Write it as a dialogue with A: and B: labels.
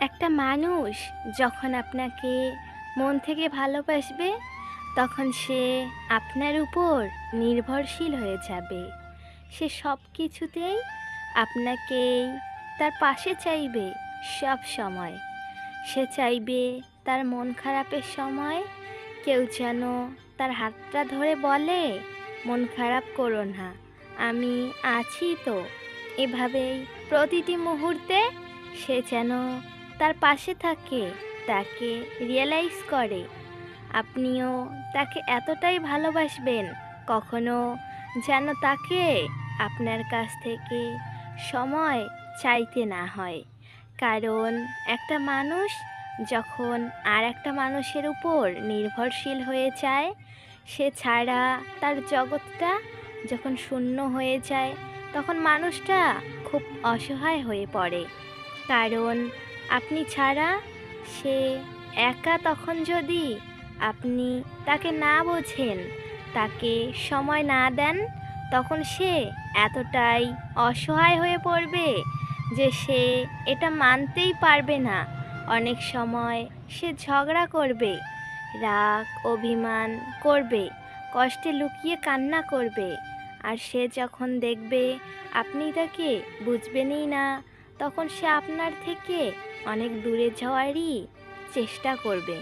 A: একটা মানুষ যখন আপনাকে মন থেকে ভালোবাসবে, তখন সে আপনার উপর নির্ভরশীল হয়ে যাবে। সে সব কিছুতেই আপনাকেই তার পাশে চাইবে সব সময়। সে চাইবে তার মন খারাপের সময় কেউ যেন তার হাতটা ধরে বলে, মন খারাপ করো না, আমি আছি তো। এভাবেই প্রতিটি মুহূর্তে সে যেন তার পাশে থাকে, তাকে রিয়েলাইজ করে। আপনিও তাকে এতটাই ভালোবাসবেন, কখনো যেন তাকে আপনার কাছ থেকে সময় চাইতে না হয়। কারণ একটা মানুষ যখন আর একটা মানুষের উপর নির্ভরশীল হয়ে যায়, সে ছাড়া তার জগৎটা যখন শূন্য হয়ে যায়, তখন মানুষটা খুব অসহায় হয়ে পড়ে। কারণ আপনি ছাড়া সে একা তখন যদি আপনি তাকে না বোঝেন, তাকে সময় না দেন, তখন সে এতটাই অসহায় হয়ে পড়বে যে সে এটা মানতেই পারবে না। অনেক সময় সে ঝগড়া করবে, রাগ, অভিমান করবে, কষ্টে লুকিয়ে কান্না করবে। আর সে যখন দেখবে আপনি তাকে বুঝবেনই না তখন সে আপনার থেকে অনেক দূরে যাওয়ারই চেষ্টা করবে।